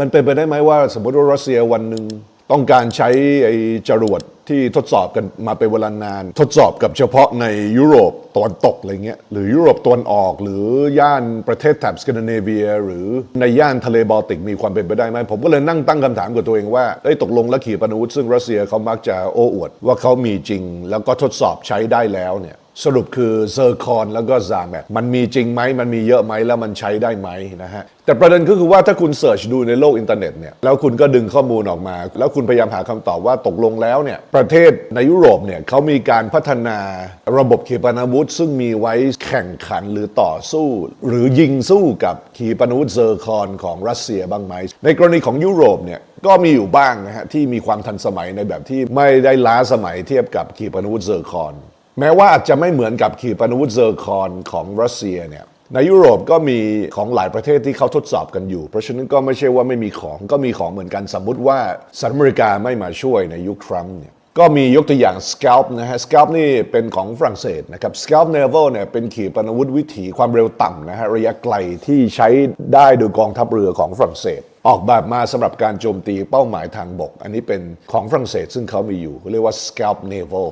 มันเป็นไปได้ไหมว่าสมมติว่ารัสเซียวันหนึ่งต้องการใช้ไอ้จรวดที่ทดสอบกันมาเป็นเวลานาน ทดสอบกับเฉพาะในยุโรปตะวันตกอะไรเงี้ยหรือยุโรปตะวันออก หรือย่านประเทศแถบสแกนดิเนเวีย หรือในย่านทะเลบอลติกมีความเป็นไปได้ไหมผมก็เลยนั่งตั้งคำถามกับตัวเองว่าเอ้ตกลงแล้วขีปนาวุธซึ่งรัสเซียเขามักจะโอ้อวด ว่าเขามีจริง แล้วก็ทดสอบใช้ได้แล้วเนี่ย สรุปคือเซอร์คอนแล้วก็ซาแมทมันมีจริงไหมมันมีเยอะไหมแล้วมันใช้ได้ไหมนะฮะแต่ประเด็นก็คือว่าถ้าคุณเสิร์ชดูในโลกอินเทอร์เน็ตเนี่ยแล้วคุณก็ดึงข้อมูลออกมา แล้วคุณพยายามหาคำตอบว่าตกลงแล้วเนี่ยประเทศในยุโรปเนี่ยเขามีการพัฒนาระบบขีปนาวุธ ซึ่งมีไว้แข่งขันหรือต่อสู้ หรือยิงสู้กับขีปนาวุธเซอร์คอนของรัสเซียบ้างไหมในกรณีของยุโรปเนี่ยก็มีอยู่บ้างนะฮะที่มีความทันสมัยในแบบที่ไม่ได้ล้าสมัยเทียบกับขีปนาวุธเซอร์คอน แม้ว่าอาจจะไม่เหมือนกับขีปนาวุธเซอร์คอนของรัสเซียเนี่ยในยุโรปก็มีของหลายประเทศที่เขาทดสอบกันอยู่ เพราะฉะนั้นก็ไม่ใช่ว่าไม่มีของก็มีของเหมือนกันสมมุติว่าสหรัฐอเมริกาไม่มาช่วยในยุคทรัมป์เนี่ยก็มียกตัวอย่าง Scalp นะฮะ Scalp นี่เป็นของฝรั่งเศสนะครับ Scalp Naval เนี่ยเป็นขีปนาวุธวิถีความเร็วต่ำนะฮะระยะไกลที่ใช้ได้โดยกองทัพเรือของฝรั่งเศส ออกแบบมาสำหรับการโจมตีเป้าหมายทางบก อันนี้เป็นของฝรั่งเศสซึ่งเขามีอยู่เขาเรียกว่า Scalp Naval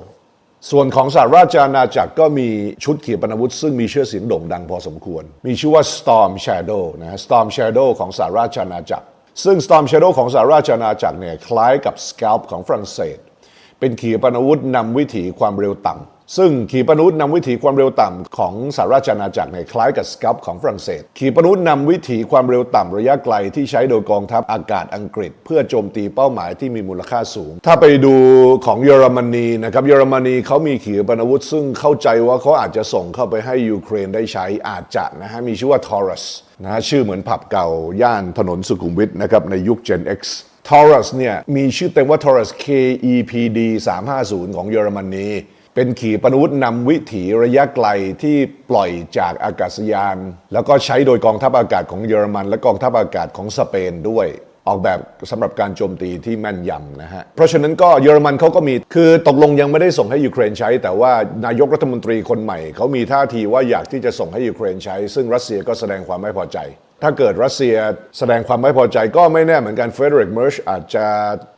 ส่วนของสหราชอาณาจักรก็มีชุดขีปนาวุธ ซึ่งมีชื่อเสียงโด่งดังพอสมควร มีชื่อว่า Storm Shadow นะฮะ Storm Shadow ของสหราชอาณาจักร ซึ่ง Storm Shadow ของสหราชอาณาจักรเนี่ยคล้ายกับ Scalp ของฝรั่งเศส เป็นขีปนาวุธนำวิถีความเร็วต่ำ ซึ่งขีปนาวุธนำวิถีความเร็วต่ำของสหราชอาณาจักรเนี่ยคล้ายกับสกับของฝรั่งเศส ขีปนาวุธนำวิถีความเร็วต่ำระยะไกลที่ใช้โดยกองทัพอากาศอังกฤษ เพื่อโจมตีเป้าหมายที่มีมูลค่าสูง ถ้าไปดูของเยอรมนีนะครับเยอรมนีเขามีขีปนาวุธ ซึ่งเข้าใจว่าเขาอาจจะส่งเข้าไปให้ยูเครนได้ใช้อาจจะนะฮะมีชื่อว่าทอรัสนะฮะชื่อเหมือนผับเก่าย่านถนนสุขุมวิทนะครับในยุค Gen X Taurus เนี่ยมีชื่อเต็มว่า Taurus KEPD 350 ของเยอรมนี เป็นขีปนาวุธนำวิถีระยะไกลที่ปล่อยจากอากาศยาน แล้วก็ใช้โดยกองทัพอากาศของเยอรมัน และกองทัพอากาศของสเปนด้วย ออกแบบสำหรับการโจมตีที่แม่นยำนะฮะ เพราะฉะนั้นก็เยอรมันเขาก็มีคือตกลงยังไม่ได้ส่งให้ยูเครนใช้ แต่ว่านายกรัฐมนตรีคนใหม่เขามีท่าทีว่าอยากที่จะส่งให้ยูเครนใช้ ซึ่งรัสเซียก็แสดงความไม่พอใจ ถ้าเกิดรัสเซียแสดงความไม่พอใจก็ไม่แน่เหมือนกันเฟเดริกเมอร์ชอาจจะ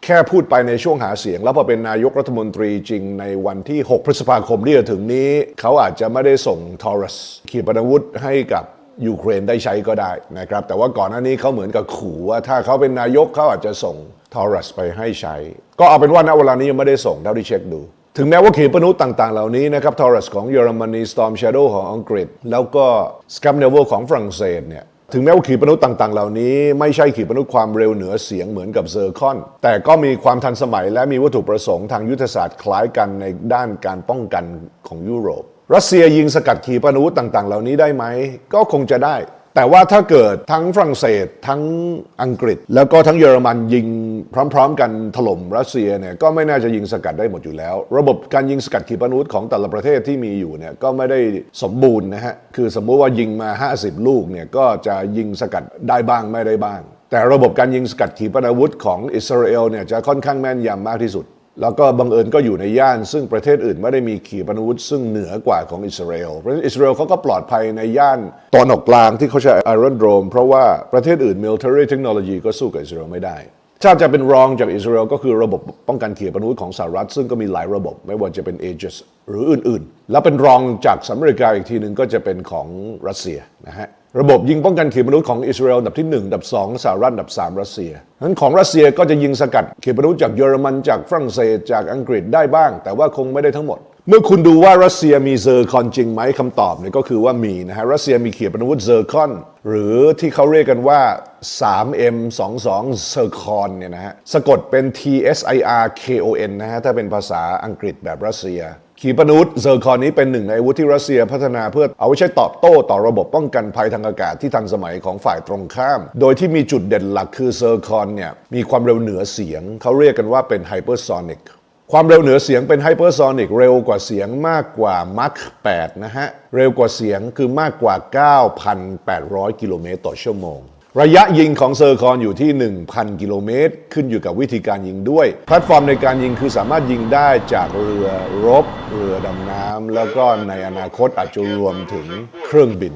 แค่พูดไปในช่วงหาเสียง แล้วพอเป็นนายกรัฐมนตรีจริงในวันที่ 6 พฤษภาคมที่จะถึงนี้ เขาอาจจะไม่ได้ส่งทอรัสขีปนาวุธให้กับยูเครนได้ใช้ก็ได้นะครับ แต่ว่าก่อนหน้านี้เขาเหมือนกับขู่ว่าถ้าเขาเป็นนายกเขาอาจจะส่งทอรัสไปให้ใช้ ก็เอาเป็นว่าณเวลานี้ยังไม่ได้ส่งเท่าที่เช็คดูถึงแม้ว่าขีปนาวุธต่างๆ เหล่านี้นะครับทอรัสของเยอรมนี Storm Shadow ของอังกฤษ แล้วก็ s c a m n a v a l ของฝรั่งเศสเนี่ย ถึงแม้ว่าขีปนาวุธต่าง ๆ เหล่านี้ไม่ใช่ขีปนาวุธความเร็วเหนือเสียงเหมือนกับเซอร์คอน แต่ก็มีความทันสมัยและมีวัตถุประสงค์ทางยุทธศาสตร์คล้ายกันในด้านการป้องกันของยุโรป รัสเซียยิงสกัดขีปนาวุธต่าง ๆ เหล่านี้ได้ไหม ก็คงจะได้ แต่ว่าถ้าเกิดทั้งฝรั่งเศส ทั้งอังกฤษ แล้วก็ทั้งเยอรมันยิงพร้อมๆ กันถล่มรัสเซียเนี่ยก็ไม่น่าจะยิงสกัดได้หมดอยู่แล้ว ระบบการยิงสกัดขีปนาวุธของแต่ละประเทศที่มีอยู่เนี่ยก็ไม่ได้สมบูรณ์นะฮะคือสมมุติว่ายิงมา 50 ลูกเนี่ยก็จะยิงสกัดได้บ้างไม่ได้บ้าง แต่ระบบการยิงสกัดขีปนาวุธของอิสราเอลเนี่ยจะค่อนข้างแม่นยำมากที่สุด แล้วก็บังเอิญก็อยู่ในย่านซึ่งประเทศอื่นไม่ได้มีขีปนาวุธซึ่งเหนือกว่าของอิสราเอล เพราะฉะนั้นอิสราเอลเขาก็ปลอดภัยในย่านตอนออกกลางที่เขาใช้ไอรอนโดรมเพราะว่าประเทศอื่น military technology ก็สู้กับอิสราเอลไม่ได้ถ้าจะเป็นรองจากอิสราเอลก็คือระบบป้องกันขีปนาวุธของสหรัฐ ซึ่งก็มีหลายระบบไม่ว่าจะเป็น Aegis หรืออื่นๆ แล้วเป็นรองจากสหรัฐอเมริกาอีกทีหนึ่งก็จะเป็นของรัสเซียนะฮะ ระบบยิงป้องกันขีปนาวุธของอิสราเอลอันดับที่1อันดับ2สหรัฐอันดับ 3 รัสเซียนั้นของรัสเซียก็จะยิงสกัดขีปนาวุธจากเยอรมันจากฝรั่งเศสจากอังกฤษได้บ้าง แต่ว่าคงไม่ได้ทั้งหมด เมื่อคุณดูว่ารัสเซียมีเซอร์คอนจริงไหมคำตอบเนี่ยก็คือว่ามีนะฮะรัสเซียมีขีปนาวุธเซอร์คอนหรือที่เขาเรียกกันว่า 3M22 เซอร์คอนเนี่ยนะฮะสะกดเป็น TSIRKON นะฮะถ้าเป็นภาษาอังกฤษแบบรัสเซีย ขีปนาวุธเซอร์คอนนี้เป็นหนึ่งในอาวุธที่รัสเซียพัฒนาเพื่อเอาไว้ใช้ตอบโต้ต่อระบบป้องกันภัยทางอากาศที่ทันสมัยของฝ่ายตรงข้าม โดยที่มีจุดเด่นหลักคือเซอร์คอนเนี่ยมีความเร็วเหนือเสียง เขาเรียกกันว่าเป็นไฮเปอร์โซนิกความเร็วเหนือเสียงเป็นไฮเปอร์โซนิกเร็วกว่าเสียงมากกว่ามัค8นะฮะ เร็วกว่าเสียงคือมากกว่า 9,800 กิโลเมตรต่อชั่วโมง ระยะยิงของเซอร์คอนอยู่ที่ 1,000 กิโลเมตร ขึ้นอยู่กับวิธีการยิงด้วย แพลตฟอร์มในการยิงคือสามารถยิงได้จากเรือรบ เรือดำน้ำแล้วก็ในอนาคตอาจจะรวมถึงเครื่องบิน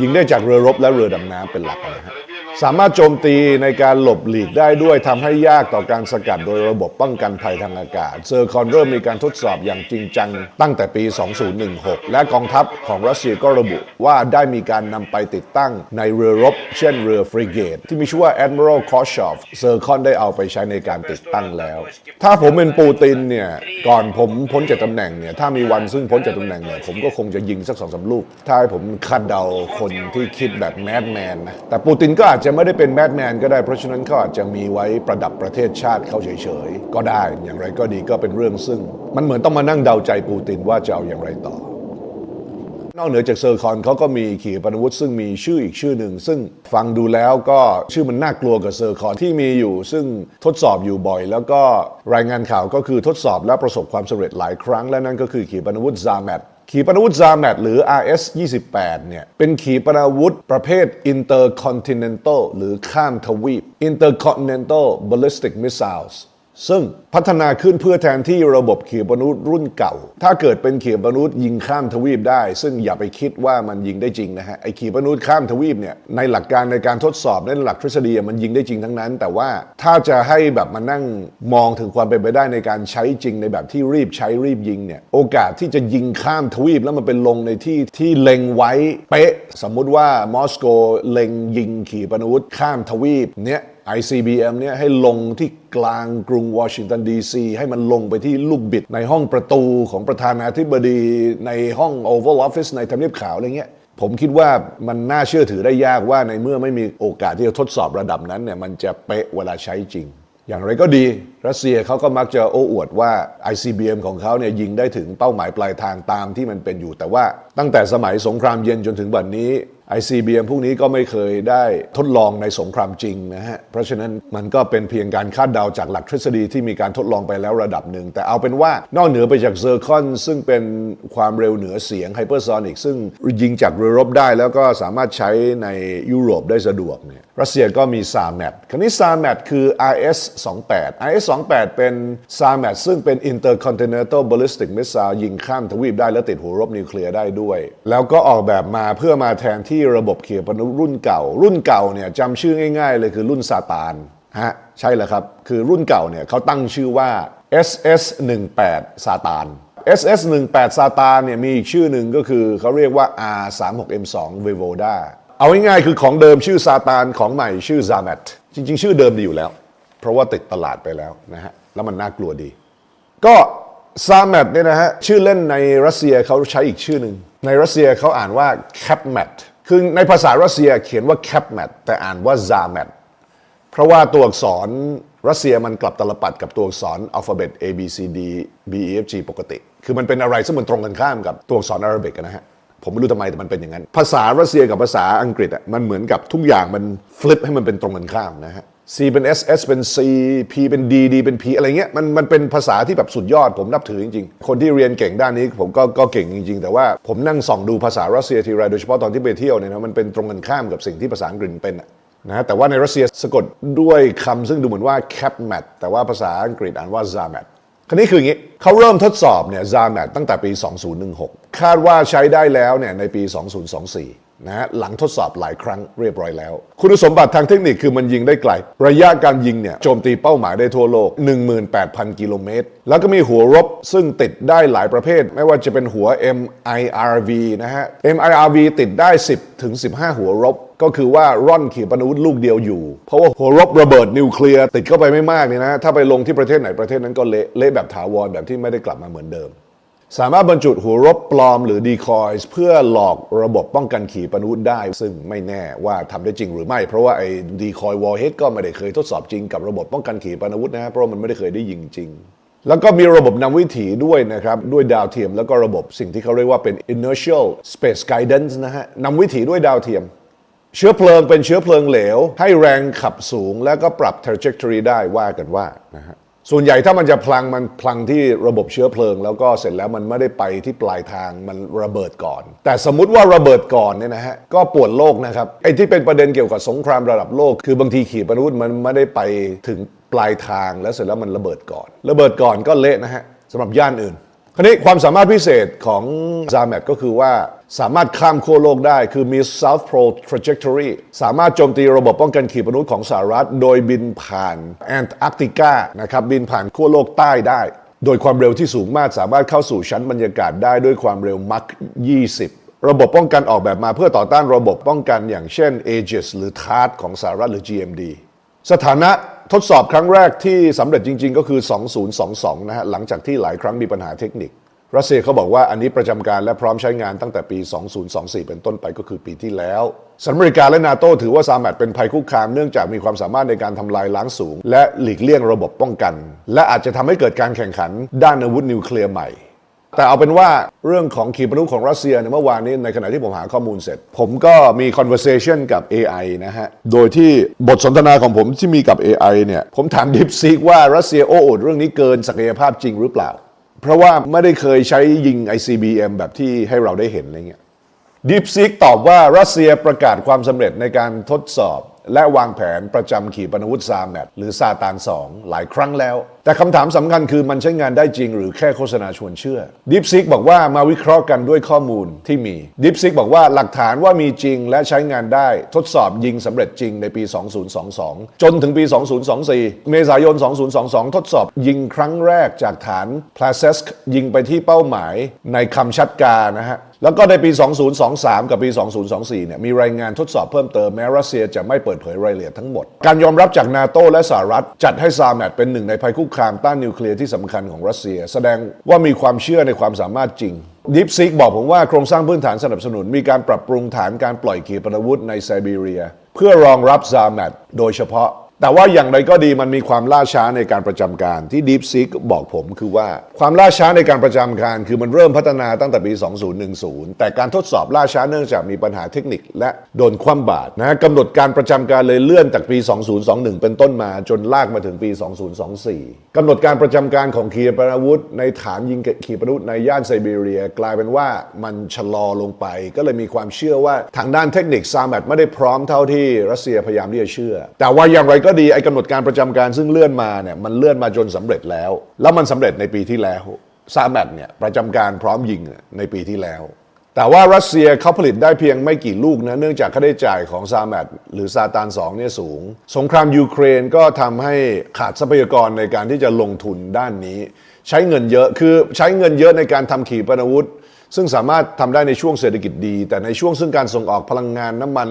ยิงได้จากเรือรบและเรือดำน้ำเป็นหลักนะฮะ สามารถโจมตีในการหลบหลีกได้ด้วยทำให้ยากต่อการสกัดโดยระบบป้องกันภัยทางอากาศ เซอร์คอนเริ่มมีการทดสอบอย่างจริงจังตั้งแต่ปี 2016 และกองทัพของรัสเซียก็ระบุว่าได้มีการนำไปติดตั้งในเรือรบ เช่นเรือฟริเกต ที่มีชื่อว่า Admiral Koshov เซอร์คอนได้เอาไปใช้ในการติดตั้งแล้ว ถ้าผมเป็นปูตินเนี่ยก่อนผมพ้นจากตำแหน่งเนี่ยถ้ามีวันซึ่งพ้นจากตำแหน่งเนี่ยผมก็คงจะยิงสักสองสามลูกถ้าให้ผมคาดเดาคนที่คิดแบบแมดแมนนะแต่ปูตินก็อาจจะไม่ได้เป็นแมดแมนก็ได้เพราะฉะนั้นเขาอาจจะมีไว้ประดับประเทศชาติเขาเฉยๆ ก็ได้อย่างไรก็ดีก็เป็นเรื่องซึ่ง มันเหมือนต้องมานั่งเดาใจปูตินว่าจะเอาอย่างไรต่อ นอกเหนือจากเซอร์คอนเขาก็มีขีปนาวุธซึ่งมีชื่ออีกชื่อหนึ่ง ซึ่งฟังดูแล้วก็ชื่อมันน่ากลัวกับเซอร์คอนที่มีอยู่ ซึ่งทดสอบอยู่บ่อย แล้วก็รายงานข่าวก็คือทดสอบและประสบความสำเร็จหลายครั้ง และนั่นก็คือขีปนาวุธซาแมต ขีปนาวุธซาแมตหรือ RS 28เนี่ยเป็นขีปนาวุธประเภท intercontinental หรือข้ามทวีป intercontinental ballistic missiles ซึ่งพัฒนาขึ้นเพื่อแทนที่ระบบขีปนาวุธรุ่นเก่า ถ้าเกิดเป็นขีปนาวุธยิงข้ามทวีปได้ ซึ่งอย่าไปคิดว่ามันยิงได้จริงนะฮะไอขีปนาวุธข้ามทวีปเนี่ยในหลักการในการทดสอบในหลักทฤษฎีมันยิงได้จริงทั้งนั้น แต่ว่าถ้าจะให้แบบมานั่งมองถึงความเป็นไปได้ในการใช้จริงในแบบที่รีบใช้รีบยิงเนี่ยโอกาสที่จะยิงข้ามทวีปแล้วมันเป็นลงในที่ที่เล็งไว้เป๊ะ สมมุติว่ามอสโกเล็งยิงขีปนาวุธข้ามทวีปเนี่ย ICBM เนี่ยให้ลงที่กลางกรุงวอชิงตันดีซีให้มันลงไปที่ลูกบิด ในห้องประตูของประธานาธิบดีในห้อง Oval Office ในทำเนียบขาวอะไรเงี้ยผมคิดว่ามันน่าเชื่อถือได้ยากว่าในเมื่อไม่มีโอกาสที่จะทดสอบระดับนั้นเนี่ยมันจะเป๊ะเวลาใช้จริง อย่างไรก็ดี รัสเซียเขาก็มักจะโอ้อวดว่า ICBM ของเขาเนี่ยยิงได้ถึงเป้าหมายปลายทางตามที่มันเป็นอยู่ แต่ว่าตั้งแต่สมัยสงครามเย็นจนถึงบัดนนี้ ICBM พวกนี้ก็ไม่เคยได้ทดลองในสงครามจริงนะฮะ เพราะฉะนั้นมันก็เป็นเพียงการคาดเดาจากหลักทฤษฎีที่มีการทดลองไปแล้วระดับหนึ่ง แต่เอาเป็นว่านอกเหนือไปจากเซอร์คอนซึ่งเป็นความเร็วเหนือเสียงไฮเปอร์โซนิกซึ่งยิงจากเรือรบได้ แล้วก็สามารถใช้ในยุโรปได้สะดวกเนี่ยรัสเซียก็มีซาแมตคราวนี้ซาแมตคือ RS 28 RS 28เป็นซาแมตซึ่งเป็น intercontinental ballistic missile ยิงข้ามทวีปได้และติดหัวรบนิวเคลียร์ได้ด้วย แล้วก็ออกแบบมาเพื่อมาแทนที่ระบบขีปนรุ่นเก่า รุ่นเก่าเนี่ยจำชื่อง่ายๆเลยคือรุ่นซาตานฮะใช่แล้วครับ คือรุ่นเก่าเนี่ยเขาตั้งชื่อว่า SS 18ซาตาน SS 18ซาตานเนี่ยมีอีกชื่อหนึ่งก็คือเขาเรียกว่า R 3 6 M 2 Voivoda เอาง่ายๆคือของเดิมชื่อซาตานของใหม่ชื่อ Zamet จริง ๆ ชื่อเดิมดีอยู่แล้ว เพราะว่าติดตลาดไปแล้วนะฮะแล้วมันน่ากลัวดี ก็ซาแมตเนี่ยนะฮะชื่อเล่นในรัสเซียเขาใช้อีกชื่อหนึ่งในรัสเซียเขาอ่านว่าแคปแมท คือในภาษารัสเซียเขียนว่าแคปแมทแต่อ่านว่าซาแมตเพราะว่าตัวอักษรรัสเซียมันกลับตลปัดกับตัวอักษรอัลฟาเบต A B C D B E F G ปกติ คือมันเป็นอะไรซึ่งมันตรงกันข้ามกับตัวอักษรอาหรับิกนะฮะ ผมไม่รู้ทำไมแต่มันเป็นอย่างนั้น ภาษารัสเซียกับภาษาอังกฤษอะมันเหมือนกับทุกอย่างมันฟลิปให้มันเป็นตรงกันข้ามนะฮะ C เป็น S S เป็น C P เป็น D D เป็น P อะไรเงี้ยมันมันเป็นภาษาที่แบบสุดยอดผมนับถือจริงๆ คนที่เรียนเก่งด้านนี้ผมก็ก็เก่งจริงๆ แต่ว่าผมนั่งส่องดูภาษารัสเซียทีไรโดยเฉพาะตอนที่ไปเที่ยวเนี่ยนะมันเป็นตรงกันข้ามกับสิ่งที่ภาษาอังกฤษเป็นอะนะฮะแต่ว่าในรัสเซียสะกดด้วยคำซึ่งดูเหมือนว่า cap mat แต่ว่าภาษาอังกฤษอ่านว่า zamat คราวนี้คืออย่างนี้เขาเริ่มทดสอบเนี่ย zamat ตั้งแต่ปี 2016 คาดว่าใช้ได้แล้วเนี่ยในปี 2024 นะฮะหลังทดสอบหลายครั้งเรียบร้อยแล้ว คุณสมบัติทางเทคนิคคือมันยิงได้ไกล ระยะการยิงเนี่ยโจมตีเป้าหมายได้ทั่วโลก 18,000 กิโลเมตร แล้วก็มีหัวรบซึ่งติดได้หลายประเภท ไม่ว่าจะเป็นหัว MIRV นะฮะ MIRV ติดได้ 10ถึง15 หัวรบก็คือว่าร่อนขีปนาวุธลูกเดียวอยู่ เพราะว่าหัวรบระเบิดนิวเคลียร์ติดเข้าไปไม่มากเนี่ยนะถ้าไปลงที่ประเทศไหนประเทศนั้นก็เละเละแบบถาวรแบบที่ไม่ได้กลับมาเหมือนเดิม สามารถบรรจุหัวรบปลอมหรือดีคอยส์เพื่อหลอกระบบป้องกันขีปนาวุธได้ ซึ่งไม่แน่ว่าทำได้จริงหรือไม่ เพราะว่าไอ้ดีคอยวอลเฮดก็ไม่ได้เคยทดสอบจริงกับระบบป้องกันขีปนาวุธนะฮะเพราะมันไม่ได้เคยได้ยิงจริง แล้วก็มีระบบนำวิถีด้วยนะครับ ด้วยดาวเทียม แล้วก็ระบบสิ่งที่เขาเรียกว่าเป็น inertial space guidance นะฮะนำวิถีด้วยดาวเทียม เชื้อเพลิงเป็นเชื้อเพลิงเหลว ให้แรงขับสูง แล้วก็ปรับ trajectory ได้ว่ากันว่านะฮะ ส่วนใหญ่ถ้ามันจะพลังมันพลังที่ระบบเชื้อเพลิง แล้วก็เสร็จแล้วมันไม่ได้ไปที่ปลายทางมันระเบิดก่อน แต่สมมุติว่าระเบิดก่อนเนี่ยนะฮะก็ปวดโลกนะครับไอ้ที่เป็นประเด็นเกี่ยวกับสงครามระดับโลก คือบางทีขีปนาวุธมันไม่ได้ไปถึงปลายทางแล้วเสร็จแล้วมันระเบิดก่อน ระเบิดก่อนก็เละนะฮะสำหรับย่านอื่น คราวนี้ความสามารถพิเศษของ z a m a t ก็คือว่าสามารถข้ามขั้วโลกได้ คือมี South Pole Trajectory สามารถโจมตีระบบป้องกันขีปนาวุธของสหรัฐ โดยบินผ่านแอนตาร์กติกานะครับบินผ่านขั้วโลกใต้ได้ โดยความเร็วที่สูงมากสามารถเข้าสู่ชั้นบรรยากาศได้ด้วยความเร็วมัก20ระบบป้องกันออกแบบมาเพื่อต่อต้านระบบป้องกันอย่างเช่น Aegis หรือ THAAD ของสหรัฐหรือ GMD สถานะ ทดสอบครั้งแรกที่สำเร็จจริง ๆ ก็คือ 2022 นะฮะหลังจากที่หลายครั้งมีปัญหาเทคนิค รัสเซียเขาบอกว่าอันนี้ประจำการและพร้อมใช้งานตั้งแต่ปี 2024 เป็นต้นไปก็คือปีที่แล้วสหรัฐอเมริกาและนาโตถือว่าซาแมตเป็นภัยคุกคามเนื่องจากมีความสามารถในการทำลายล้างสูง และหลีกเลี่ยงระบบป้องกัน และอาจจะทำให้เกิดการแข่งขันด้านอาวุธนิวเคลียร์ใหม่ แต่เอาเป็นว่าเรื่องของขีปนาวุธของรัสเซียเนี่ยเมื่อวานนี้ในขณะที่ผมหาข้อมูลเสร็จ ผมก็มี conversation กับ AI นะฮะ โดยที่บทสนทนาของผมที่มีกับ AI เนี่ย ผมถาม DeepSeek ว่ารัสเซียโอ้อวดเรื่องนี้เกินศักยภาพจริงหรือเปล่า เพราะว่าไม่ได้เคยใช้ยิง ICBM แบบที่ให้เราได้เห็นอะไรเงี้ย DeepSeek ตอบว่ารัสเซียประกาศความสำเร็จในการทดสอบ และวางแผนประจำขีปนาวุธซาแมตหรือซาตาน 2 หลายครั้งแล้วแต่คำถามสำคัญคือมันใช้งานได้จริงหรือแค่โฆษณาชวนเชื่อ DeepSeek บอกว่ามาวิเคราะห์กันด้วยข้อมูลที่มี DeepSeek บอกว่าหลักฐานว่ามีจริงและใช้งานได้ทดสอบยิงสำเร็จจริงในปี 2022 จนถึงปี 2024 เมษายน 2022 ทดสอบยิงครั้งแรกจากฐาน p l a c e s k ยิงไปที่เป้าหมายในคำชัดกานะฮะแล้วก็ในปี 2023 กับปี 2024 เนี่ย มีรายงานทดสอบเพิ่มเติมแม้รัสเซียจะไม่เปิดเผยรายละเอียดทั้งหมด การยอมรับจากนาโตและสหรัฐ จัดให้ซาแมตเป็นหนึ่งในภัยคุกคามต้านนิวเคลียร์ที่สำคัญของรัสเซีย แสดงว่ามีความเชื่อในความสามารถจริงดิฟซิกบอกผมว่าโครงสร้างพื้นฐานสนับสนุน มีการปรับปรุงฐานการปล่อยขีปนาวุธในไซบีเรีย เพื่อรองรับซาแมตโดยเฉพาะ แต่ว่าอย่างไรก็ดีมันมีความล่าช้าในการประจำการที่ Deep Seek บอกผมคือว่าความล่าช้าในการประจำการ คือมันเริ่มพัฒนาตั้งแต่ปี 2010 แต่การทดสอบล่าช้าเนื่องจากมีปัญหาเทคนิคและโดนคว่ำบาตรนะกำหนดการประจำการเลยเลื่อนจากปี 2021 เป็นต้นมาจนลากมาถึงปี 2024กำหนดการประจำการของขีปนาวุธ ในฐานยิงขีปนาวุธในย่านไซบีเรีย กลายเป็นว่ามันชะลอลงไป ก็เลยมีความเชื่อว่าทางด้านเทคนิคซาแมตไม่ได้พร้อมเท่าที่รัสเซียพยายามที่จะเชื่อ แต่ว่าอย่างไรก็ดีไอ้กำหนดการประจำการซึ่งเลื่อนมาเนี่ยมันเลื่อนมาจนสำเร็จแล้ว แล้วมันสำเร็จในปีที่แล้วซาแมตเนี่ยประจำการพร้อมยิงในปีที่แล้ว แต่ว่ารัสเซียเขาผลิตได้เพียงไม่กี่ลูกนะเนื่องจากค่าใช้จ่ายของซาแมตหรือซาตาน2เนี่ยสูง สงครามยูเครนก็ทำให้ขาดทรัพยากรในการที่จะลงทุนด้านนี้ ใช้เงินเยอะคือใช้เงินเยอะในการทำขีปนาวุธ ซึ่งสามารถทำได้ในช่วงเศรษฐกิจดี แต่ในช่วงซึ่งการส่งออกพลังงานน้ำมัน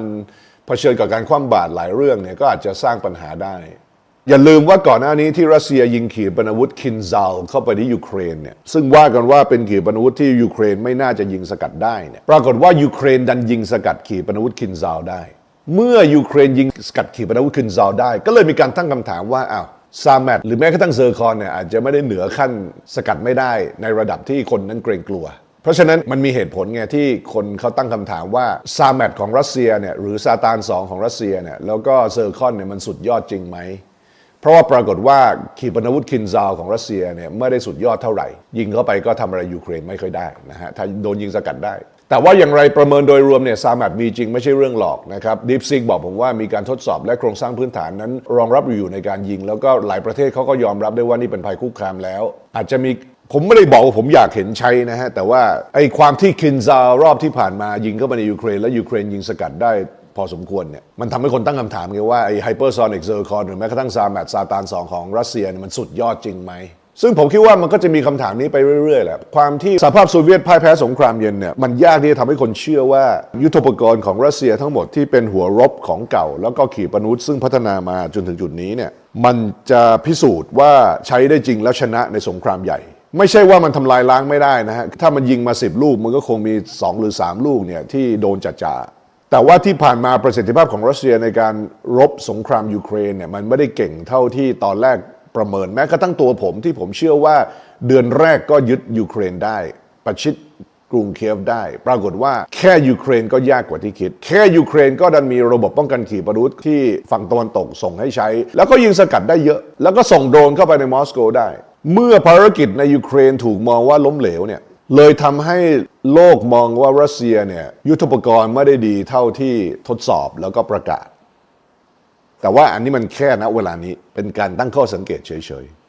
เผชิญกับการคว่ำบาตรหลายเรื่องเนี่ยก็อาจจะสร้างปัญหาได้ อย่าลืมว่าก่อนหน้านี้ที่รัสเซียยิงขีปนาวุธคินซาลเข้าไปที่ยูเครนเนี่ยซึ่งว่ากันว่าเป็นขีปนาวุธที่ยูเครนไม่น่าจะยิงสกัดได้เนี่ยปรากฏว่ายูเครนดันยิงสกัดขีปนาวุธคินซาลได้ เมื่อยูเครนยิงสกัดขีปนาวุธคินซาลได้ ก็เลยมีการตั้งคำถามว่าอ้าวซาแมตหรือแม้กระทั่งเซอร์คอนเนี่ยอาจจะไม่ได้เหนือขั้นสกัดไม่ได้ในระดับที่คนนั้นเกรงกลัว เพราะฉะนั้นมันมีเหตุผลไงที่คนเขาตั้งคำถามว่าซาแมตของรัสเซียเนี่ยหรือซาตาน2ของรัสเซียเนี่ยแล้วก็เซอร์คอนเนี่ยมันสุดยอดจริงไหม เพราะว่าปรากฏว่าขีปนาวุธคินซาวของรัสเซียเนี่ยไม่ได้สุดยอดเท่าไหร่ ยิงเข้าไปก็ทำอะไรยูเครนไม่ค่อยได้นะฮะถ้าโดนยิงสกัดได้ แต่ว่าอย่างไรประเมินโดยรวมเนี่ยซามัดมีจริงไม่ใช่เรื่องหลอกนะครับดิฟซิกบอกผมว่ามีการทดสอบและโครงสร้างพื้นฐานนั้น รองรับอยู่ในการยิง แล้วก็หลายประเทศเขาก็ยอมรับได้ว่านี่เป็นภัยคุกคามแล้ว อาจจะมี ผมไม่ได้บอกว่าผมอยากเห็นใช้นะฮะ แต่ว่าไอ้ความที่คินซารอบที่ผ่านมายิงเข้าไปในยูเครน และยูเครนยิงสกัดได้พอสมควรเนี่ยมันทำให้คนตั้งคำถามไงว่าไอ้ไฮเปอร์ซอนิกเซอร์คอนหรือแม้กระทั่งซาแมตซาตาน2ของรัสเซียเนี่ยมันสุดยอดจริงไหมซึ่งผมคิดว่ามันก็จะมีคำถามนี้ไปเรื่อยๆแหละ ความที่สหภาพโซเวียตพ่ายแพ้สงครามเย็นเนี่ยมันยากที่จะทำให้คนเชื่อว่ายุทโธปกรณ์ของรัสเซียทั้งหมดที่เป็นหัวรบของเก่า แล้วก็ขีปนาวุธซึ่งพัฒนามาจนถึงจุดนี้เนี่ยมันจะพิสูจน์ว่าใช้ได้จริงแล้วชนะในสงครามใหญ่ ไม่ใช่ว่ามันทำลายล้างไม่ได้นะฮะ ถ้ามันยิงมา10ลูก มันก็คงมี 2 หรือ 3 ลูกเนี่ยที่โดนจัดจ่าแต่ว่าที่ผ่านมาประสิทธิภาพของรัสเซียในการรบสงครามยูเครนเนี่ยมันไม่ได้เก่งเท่าที่ตอนแรกประเมินแม้กระทั่งตัวผมที่ผมเชื่อว่าเดือนแรกก็ยึดยูเครนได้ ประชิดกรุงเคียฟได้ ปรากฏว่าแค่ยูเครนก็ยากกว่าที่คิด แค่ยูเครนก็ดันมีระบบป้องกันขีปนาวุธที่ฝั่งตะวันตกส่งให้ใช้ แล้วก็ยิงสกัดได้เยอะ แล้วก็ส่งโดรนเข้าไปในมอสโกได้ เมื่อภารกิจในยูเครนถูกมองว่าล้มเหลวเนี่ยเลยทำให้โลกมองว่ารัสเซียเนี่ยยุทธปกรณ์ไม่ได้ดีเท่าที่ทดสอบแล้วก็ประกาศ แต่ว่าอันนี้มันแค่นะเวลานี้เป็นการตั้งข้อสังเกตเฉยๆ